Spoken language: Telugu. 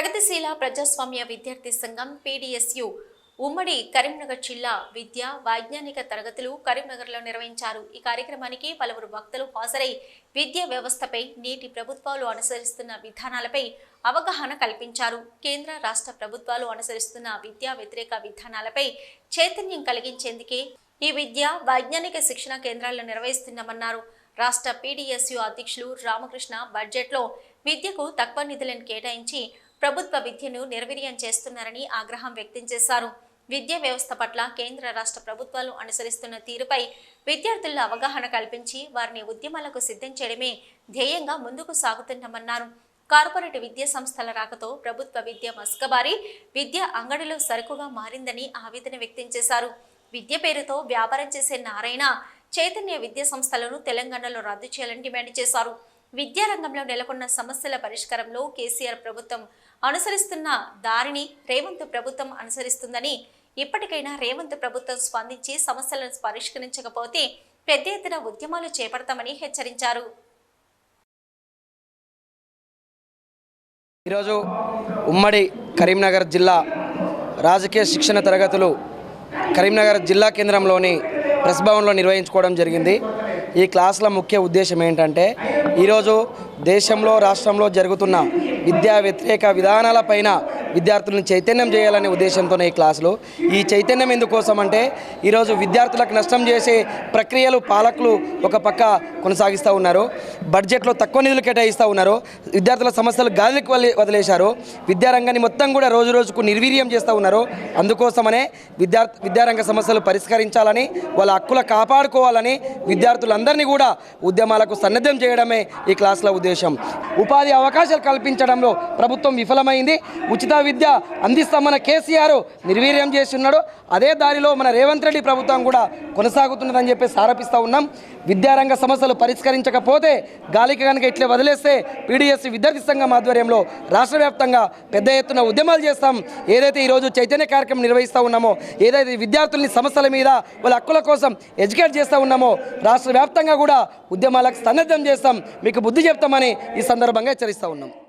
ప్రగతిశీల ప్రజాస్వామ్య విద్యార్థి సంఘం పీడీఎస్యు ఉమ్మడి కరీంనగర్ జిల్లా విద్య వైజ్ఞానిక తరగతులు కరీంనగర్లో నిర్వహించారు. ఈ కార్యక్రమానికి పలువురు వక్తలు హాజరై విద్యా వ్యవస్థపై నేటి ప్రభుత్వాలు అనుసరిస్తున్న విధానాలపై అవగాహన కల్పించారు. కేంద్ర రాష్ట్ర ప్రభుత్వాలు అనుసరిస్తున్న విద్యా వ్యతిరేక విధానాలపై చైతన్యం కలిగించేందుకే ఈ విద్య వైజ్ఞానిక శిక్షణ కేంద్రాలను నిర్వహిస్తున్నామన్నారు. రాష్ట్ర పీడిఎస్యు అధ్యక్షులు రామకృష్ణ బడ్జెట్లో విద్యకు తక్కువ నిధులను కేటాయించి ప్రభుత్వ విద్యను నిర్వీర్యం చేస్తున్నారని ఆగ్రహం వ్యక్తం చేశారు. విద్యా వ్యవస్థ పట్ల కేంద్ర రాష్ట్ర ప్రభుత్వాలు అనుసరిస్తున్న తీరుపై విద్యార్థుల్లో అవగాహన కల్పించి వారిని ఉద్యమాలకు సిద్ధం చేయడమే ధ్యేయంగా ముందుకు సాగుతున్నామన్నారు. కార్పొరేట్ విద్యా సంస్థల రాకతో ప్రభుత్వ విద్య మస్కబారి విద్య అంగడిలో సరుకుగా మారిందని ఆవేదన వ్యక్తం చేశారు. విద్య పేరుతో వ్యాపారం చేసే నారాయణ చైతన్య విద్యా సంస్థలను తెలంగాణలో రద్దు చేయాలని డిమాండ్ చేశారు. విద్యారంగంలో నెలకొన్న సమస్యల పరిష్కారంలో కేసీఆర్ ప్రభుత్వం అనుసరిస్తున్న దారిని రేవంత్ ప్రభుత్వం అనుసరిస్తుందని ఇప్పటికైనా రేవంత్ ప్రభుత్వం స్పందించి సమస్యలను పరిష్కరించకపోతే పెద్ద ఎత్తున ఉద్యమాలు చేపడతామని హెచ్చరించారు. ఈరోజు ఉమ్మడి కరీంనగర్ జిల్లా రాజకీయ శిక్షణ తరగతులు కరీంనగర్ జిల్లా కేంద్రంలోని ప్రెస్ భవన్లో నిర్వహించుకోవడం జరిగింది. ఈ క్లాసుల ముఖ్య ఉద్దేశం ఏంటంటే ఈరోజు దేశంలో రాష్ట్రంలో జరుగుతున్న విద్యా వ్యతిరేక విధానాలపైన విద్యార్థులను చైతన్యం చేయాలనే ఉద్దేశంతోనే ఈ క్లాసులో. ఈ చైతన్యం ఎందుకోసం అంటే ఈరోజు విద్యార్థులకు నష్టం చేసే ప్రక్రియలు పాలకులు ఒక పక్క కొనసాగిస్తూ ఉన్నారు. బడ్జెట్లో తక్కువ నిధులు కేటాయిస్తూ ఉన్నారు. విద్యార్థుల సమస్యలు గాలికి వదిలే- వదిలేశారు. విద్యారంగాన్ని మొత్తం కూడా రోజు రోజుకు నిర్వీర్యం చేస్తూ ఉన్నారు. అందుకోసమనే విద్యార్థి విద్యారంగ సమస్యలు పరిష్కరించాలని వాళ్ళ హక్కులు కాపాడుకోవాలని విద్యార్థులందరినీ కూడా ఉద్యమాలకు సన్నద్ధం చేయడమే ఈ క్లాసుల ఉద్దేశం. ఉపాధి అవకాశాలు కల్పించడంలో ప్రభుత్వం విఫలమైంది. ఉచిత విద్య అందిస్తామన్న కేసీఆర్ నిర్వీర్యం చేసి ఉన్నాడు అదే దారిలో మన రేవంత్ రెడ్డి ప్రభుత్వం కూడా కొనసాగుతున్నదని చెప్పేసి ఆరోపిస్తూ ఉన్నాం. విద్యారంగ సమస్యలు పరిష్కరించకపోతే గాలికి కనుక ఇట్లే వదిలేస్తే పీడిఎస్ విద్యార్థి సంఘం ఆధ్వర్యంలో రాష్ట్ర వ్యాప్తంగా పెద్ద ఎత్తున ఉద్యమాలు చేస్తాం. ఏదైతే ఈరోజు చైతన్య కార్యక్రమం నిర్వహిస్తూ ఉన్నామో ఏదైతే విద్యార్థుల్ని సమస్యల మీద వాళ్ళ హక్కుల కోసం ఎడ్యుకేట్ చేస్తూ ఉన్నామో రాష్ట్ర వ్యాప్తంగా కూడా ఉద్యమాలకు సన్నద్ధం చేస్తాం. మీకు బుద్ధి చెప్తామని ఈ సందర్భంగా హెచ్చరిస్తూ ఉన్నాం.